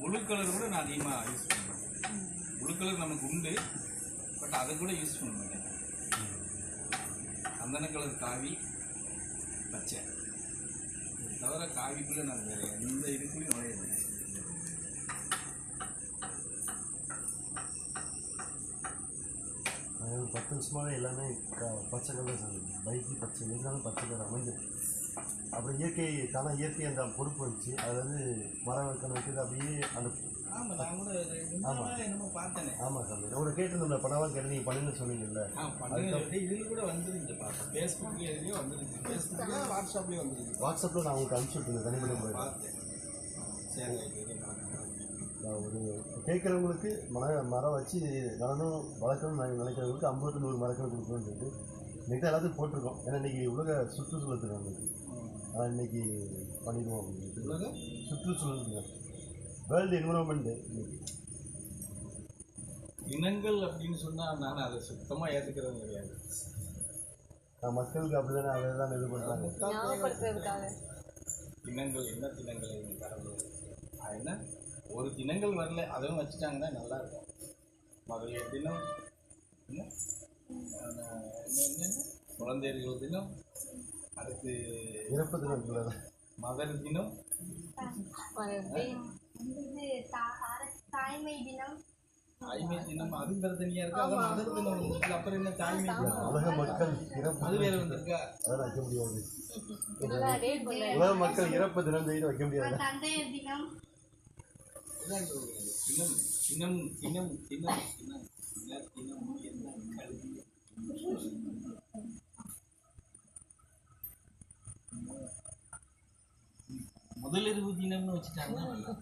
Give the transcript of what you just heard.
முழு கலர் கூட நான் அதிகமாக யூஸ் பண்ணுவேன் முழு கலர் நமக்கு உண்டு பட் அதை கூட யூஸ் பண்ண மாட்டேன். சந்தன கலர் காவி பச்சை. இது தவிர காவிக்குள்ளே நான் வேறு எந்த இதுக்குள்ளேயும் நுழையாது அது பத்து வருஷமாகவே எல்லாமே க- பச்சை கலர் பைக்கு பச்சை எல்லாமே பச்சை கலர் அமைஞ்சிருக்கு அப்புறம் இயற்கை தானே இயற்கை அந்த பொறுப்பு வந்துச்சு அதில் வந்து மரம் வைக்கணும் வைக்கிறது அப்படியே அந்த ஆமாம் நான் கூட முன்னாடி என்னமோ பார்த்தேனே. ஆமாம் உங்களை கேட்டிருந்தோம்ல கேட்டு நீங்கள் பண்ணுன்னு சொன்னீங்கல்ல. இதில் கூட பார்த்தேன் ஃபேஸ்புக்லேயே ஃபேஸ்புக்கில் வாட்ஸ்அப்பில் நான் உங்களுக்கு அனுப்பிச்சி விட்டுருந்தேன் தனிப்பட்ட பார்த்தேன். சரி ஒரு கேட்குறவங்களுக்கு மர மரம் வச்சு வளரணும் வளர்க்கணும்னு நினை- நினைக்கிறவங்களுக்கு ஐம்பது நூறு மரக்கணக்கு கொடுக்கணும்னு சொல்லிட்டு இன்னைக்கு தான் எல்லாத்தையும் போட்டிருக்கோம். ஏன்னா இன்னைக்கு உலக சுற்றுச்சூழல் தினம் இன்னைக்கு. ஆனால் இன்னைக்கு பண்ணிடுவோம் அப்படின்னு உலக சுற்றுச்சூழல் தினம். வேர்ல்டு என்விரான்மெண்ட் இன்னைக்கு. இனங்கள் அப்படின்னு சொன்னால் நான் அதை சுத்தமாக ஏற்றுக்கிறது கிடையாது. மக்களுக்கு அப்படி தானே அதை தான் இது பண்ணுறாங்க தினங்கள் என்ன தினங்கள் அது என்ன? ஒரு தினங்கள் வரல அதுவும் வச்சுட்டாங்கன்னா நல்லா இருக்கும். மகளிர் தினம் என்ன? குழந்தைகள் தினம் அடுத்து இறப்பு தினம் மதர் தினம். தாய்மை தினம். தாய்மை தினம் அது வேறு தனியாக இருக்கு அது மதர் தினம். வந்துருக்கு அப்புறம் என்ன தாய்மை தினம்? உலக மக்கள் இறப்பு அது வேற வந்திருக்கா? அதெல்லாம் வைக்க முடியாது. உலக மக்கள் இறப்பு தினம் செய்து வைக்க முடியாது. தந்தையர் தினம். இதான் சொல்றது. தினம் தினம் தினம் தினம் தினம் என்ன தினம். என்ன கல்வி முதலிரவு தினம்னு வச்சுட்டாங்கன்னா நல்லா.